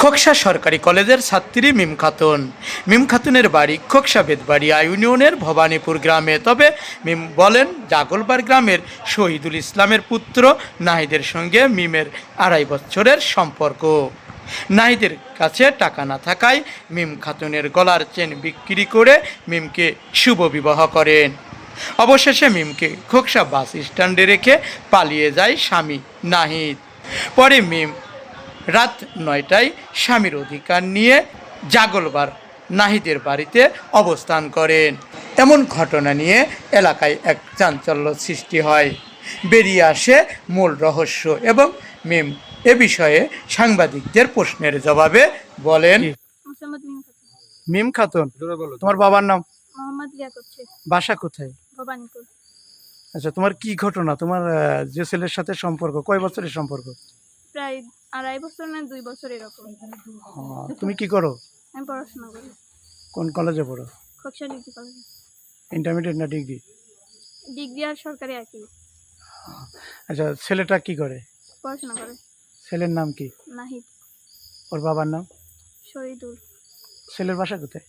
খোকসা সরকারি কলেজের ছাত্রী মিম খাতুন। মিম খাতুনের বাড়ি খোকসা বেদবাড়িয়া ইউনিয়নের ভবানীপুর গ্রামে। তবে মিম বলেন জাগলবার গ্রামের শহীদুল ইসলামের পুত্র নাহিদের সঙ্গে মিমের আড়াই বছরের সম্পর্ক। নাহিদের কাছে টাকা না থাকায় মিম খাতুনের গলার চেন বিক্রি করে মিমকে শুভ বিবাহ করেন। অবশেষে মিমকে খোকসা বাস স্ট্যান্ডে রেখে পালিয়ে যায় স্বামী নাহিদ। পরে মিম রাত নয়টায় স্বামীর অধিকার নিয়ে জাগলবার নাহিদের বাড়িতে অবস্থান করেন। এমন ঘটনা নিয়ে এলাকায় এক চাঞ্চল্য সৃষ্টি হয়। বেরিয়ে আসে মূল রহস্য এবং মিম এ বিষয়ে সাংবাদিকদের প্রশ্নের জবাবে বলেন মিম খাতুন। তোমার বাবার নাম? মোহাম্মদ বাসা কোথায়? আচ্ছা তোমার কি ঘটনা? তোমার যে ছেলের সাথে সম্পর্ক কয় বছরের সম্পর্ক? প্রায় আড়াই বছর না দুই বছর এরকম। তুমি কি করো? আমি পড়াশোনা করি। কোন কলেজে পড়ো? খোকসা ডিগ্রি কলেজে ইন্টারমিডিয়েট না ডিগ্রি ডিগ্রি আর সরকারি একই আচ্ছা ছেলেটা কি করে? পড়াশোনা করে। ছেলের নাম কি? নাহিদ। ওর বাবার নাম? শহীদুল। ছেলের বাসা কোথায়?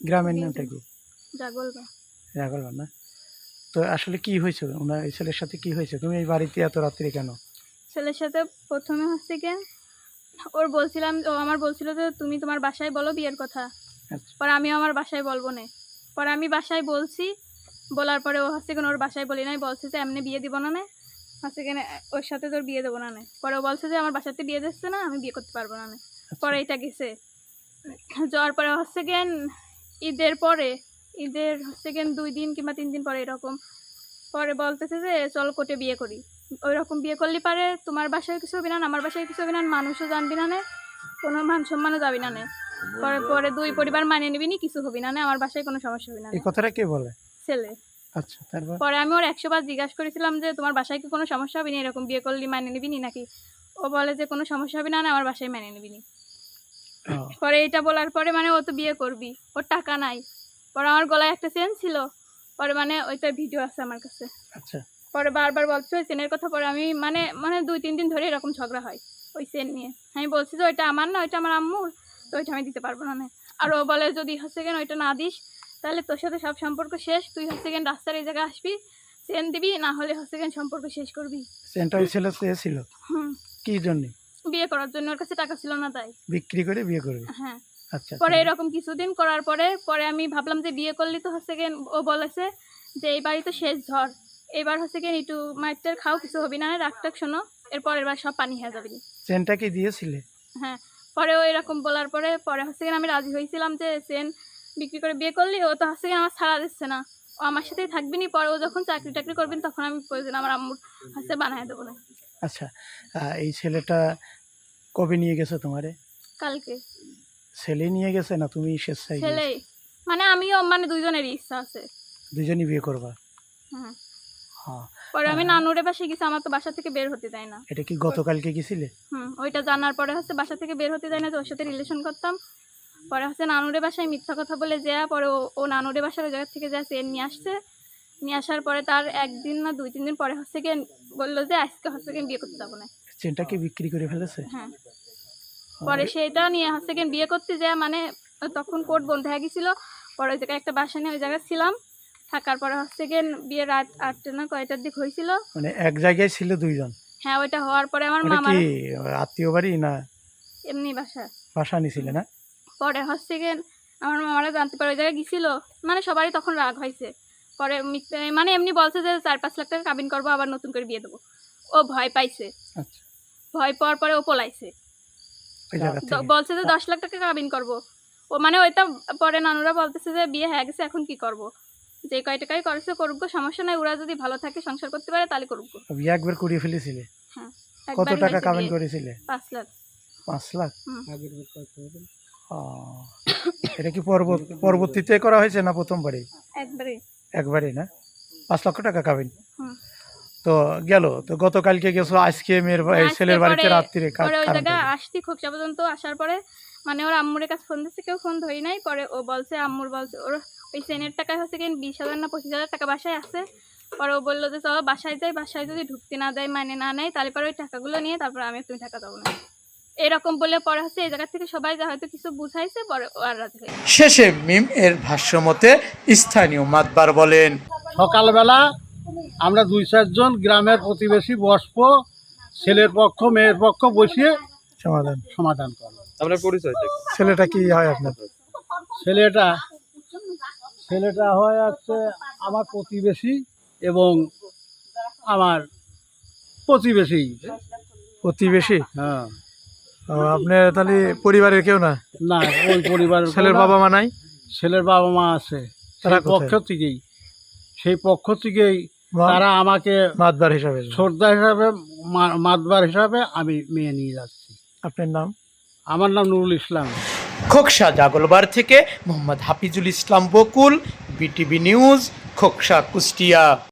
গ্রামের নামটা কি? জাগলবা রাগলবার না? তো আসলে কি হয়েছে? ওনার এই ছেলের সাথে কি হয়েছে? তুমি এই বাড়িতে এত রাত্রে কেন? ছেলের সাথে প্রথমে হচ্ছে কি ওর বলছিলাম ও আমার বলছিল যে তুমি তোমার বাসায় বলো বিয়ের কথা। আচ্ছা। পরে আমি আমার বাসায় বলব না। পরে আমি বাসায় বলছি বলার পরে ও হচ্ছে কেন ওর বাসায় বলি নাই বলছে যে এমনি বিয়ে দিব না নে। হচ্ছে কেন ওর সাথে তোর বিয়ে দেবো না নে। পরে ও বলছে যে আমার বাসাতে বিয়ে দিচ্ছে না আমি বিয়ে করতে পারব না নে। পরে এটা গেছে। যাওয়ার পরে হচ্ছে কেন ঈদের পরে ঈদের হচ্ছে কেন দুই দিন কিংবা তিন দিন পরে এরকম। পরে বলতেছে যে চল কোটে বিয়ে করি। ওই রকম বিয়ে করলে পারে তোমার বাসায় কিছু হবে না আমার বাসায় কিছু হবে না মানুষও জানবি না নে কোনো মান সম্মানও যাবি না নে। পরে পরে দুই পরিবার মানিয়ে নিবি নি কিছু হবি না নে আমার বাসায় কোনো সমস্যা হবে না এই কথাটা কে বলে? ছেলে। আচ্ছা তারপর? পরে আমি ওর একশো বার জিজ্ঞাসা করেছিলাম যে তোমার বাসায় কি কোনো সমস্যা হবে না? এরকম বিয়ে করলে মানিয়ে নিবি নি নাকি? ও বলে যে কোনো সমস্যা হবে না না আমার বাসায় মানিয়ে নিবি নি। পরে এটা বলার পরে মানে ও তো বিয়ে করবি ওর টাকা নাই। পরে আমার গলায় একটা চেন ছিল পরে মানে ওইটা ভিডিও আছে আমার কাছে। আচ্ছা। পরে বারবার বলছে ওই চেনের কথা পরে আমি মানে মানে দুই তিন দিন ধরে এরকম ঝগড়া হয় ওই চেন নিয়ে। আমি বলছি যে ওইটা আমার না ওইটা আমার আম্মুর তো ওইটা আমি দিতে পারব না আর ও বলে যদি হচ্ছে কেন ওইটা না দিস তাহলে তোর সাথে সব সম্পর্ক শেষ তুই হচ্ছে কেন রাস্তার এই জায়গায় আসবি চেন দিবি না হলে হচ্ছে কেন সম্পর্ক শেষ করবি? সেন্টা ওই ছেলে চেয়েছিল হুম। কি জন্য? বিয়ে করার জন্য ওর কাছে টাকা ছিল না তাই। বিক্রি করে বিয়ে করবে? হ্যাঁ। আচ্ছা পরে এরকম কিছুদিন করার পরে পরে আমি ভাবলাম যে বিয়ে করলি তো হচ্ছে কেন ও বলেছে যে এই বাড়ি তো শেষ ঝড়। এবার হচ্ছে কি একটু মাইটের খাও কিছু হবি না রাগ টাক শোনো এর পরের বার সব পানি হয়ে যাবে চেনটা কি দিয়েছিলে? হ্যাঁ পরে ও এরকম বলার পরে পরে হচ্ছে আমি রাজি হয়েছিলাম যে সেন বিক্রি করে বিয়ে করলি ও তো হচ্ছে আমার ছাড়া দিচ্ছে না। ও আমার সাথেই থাকবি নি পরে ও যখন চাকরি টাকরি করবেন তখন আমি প্রয়োজন আমার আম্মুর হচ্ছে বানায় দেবো না। আচ্ছা এই ছেলেটা কবে নিয়ে গেছে তোমারে? কালকে। ছেলে নিয়ে গেছে না তুমি স্বেচ্ছায়? ছেলেই মানে আমিও মানে দুইজনেরই ইচ্ছা আছে। দুজনই বিয়ে করবা? হ্যাঁ। পরে আমি নানুরে বাসায় গেছি আমার তো বাসা থেকে বের হতে দেয় না। এটা কি গতকালকে গেছিলে? হুম ওইটা জানার পরে হচ্ছে বাসা থেকে বের হতে দেয় না তো ওর সাথে রিলেশন করতাম। পরে হচ্ছে নানুরে বাসায় মিথ্যা কথা বলে যা পরে ও ও নানুরে বাসার ওই জায়গা থেকে যা চেন নিয়ে আসছে। নিয়ে আসার পরে তার একদিন না দুই তিন দিন পরে হচ্ছে গিয়ে বলল যে আজকে হচ্ছে গিয়ে বিয়ে করতে যাব না। চেনটা কি বিক্রি করে ফেলেছে? হ্যাঁ। পরে সেটা নিয়ে হচ্ছে গিয়ে বিয়ে করতে যায় মানে তখন কোর্ট বন্ধ হয়ে গেছিল। পরে ওই জায়গায় একটা বাসা নিয়ে ওই জায়গায় ছিলাম। থাকার পরে হচ্ছে গিয়ে বিয়ে রাত আটটা না কয়টার দিক হয়েছিল? মানে এক জায়গায় ছিল দুইজন। হ্যাঁ ওইটা হওয়ার পরে আমার মামার কি আত্মীয় বাড়ি না এমনি বাসা। বাসা নিছিলে না? পরে হচ্ছে গিয়ে আমার মামারা জানতে পারে ওই জায়গায় গেছিল মানে সবারই তখন রাগ হয়েছে। পরে মানে এমনি বলছে যে চার পাঁচ লাখ টাকা কাবিন করব আবার নতুন করে বিয়ে দেবো। ও ভয় পাইছে। আচ্ছা। ভয় পাওয়ার পরে ও পলাইছে। বলছে যে দশ লাখ টাকা কাবিন করব। ও মানে ওইটা পরে নানুরা বলতেছে যে বিয়ে হয়ে গেছে এখন কি করব? যে কয় টাকাই করেছে করুক গো, সমস্যা নাই ওরা যদি ভালো থাকে সংসার করতে পারে তাহলে করুক গো। বিয়ে একবার করিয়ে ফেলেছিলে হ্যাঁ কত টাকা কামাই। করেছিলে পাঁচ লাখ পাঁচ লাখ হুম। ও, এটা কি পরবর্ত পরবর্তীতে করা হয়েছে না প্রথমবারে একবারে একবারে না পাঁচ লক্ষ টাকা হুম তো গেল তো গতকালকে গেছো আজকে মেয়ের ছেলের বাড়িতে রাত্রিরে কা- পরে ওই থেকে। আসছি খোকসা পর্যন্ত আসার পরে মানে ওর আম্মুরের কাছে ফোন দিচ্ছে কেউ ফোন ধরি নাই পরে ও বলছে আম্মুর বলছে ওর ওই সেনের টাকা হচ্ছে কি বিশ হাজার না পঁচিশ হাজার টাকা বাসায় আছে। পরে ও বলল যে চলো বাসায় যাই বাসায় যদি ঢুকতে না দেয় মানে না নেয় তাহলে পরে ওই টাকাগুলো নিয়ে তারপর আমি তুমি টাকা দেবো না। এরকম বলে পরে হচ্ছে এই জায়গা থেকে সবাই যা হয়তো কিছু বুঝাইছে পরে আর রাজি হয়ে শেষে মিম এর ভাষ্য মতে স্থানীয় মাতবার বলেন সকালবেলা আমরা দুই চারজন গ্রামের প্রতিবেশী বসব ছেলের পক্ষ মেয়ের পক্ষ বসিয়ে সমাধান। সমাধান করব আপনার পরিচয় ছেলেটা কি হয় আপনার? ছেলেটা ছেলেটা হয় আছে আমার প্রতিবেশী এবং আমার প্রতিবেশী। প্রতিবেশী? হ্যাঁ। আপনি তাহলে পরিবারের কেউ না? না ওই পরিবারের ছেলের বাবা মা নাই? ছেলের বাবা মা আছে। তারা পক্ষ থেকেই। সেই পক্ষ থেকেই তারা আমাকে মাতবার হিসাবে। শ্রদ্ধা হিসাবে মাতবার হিসাবে আমি মেয়ে নিয়ে যাচ্ছি। আপনার নাম? আমার নাম নুরুল ইসলাম। খোকসা জাগলবার থেকে মোহাম্মদ হাফিজুল ইসলাম বকুল বিটিভি নিউজ খোকসা কুষ্টিয়া।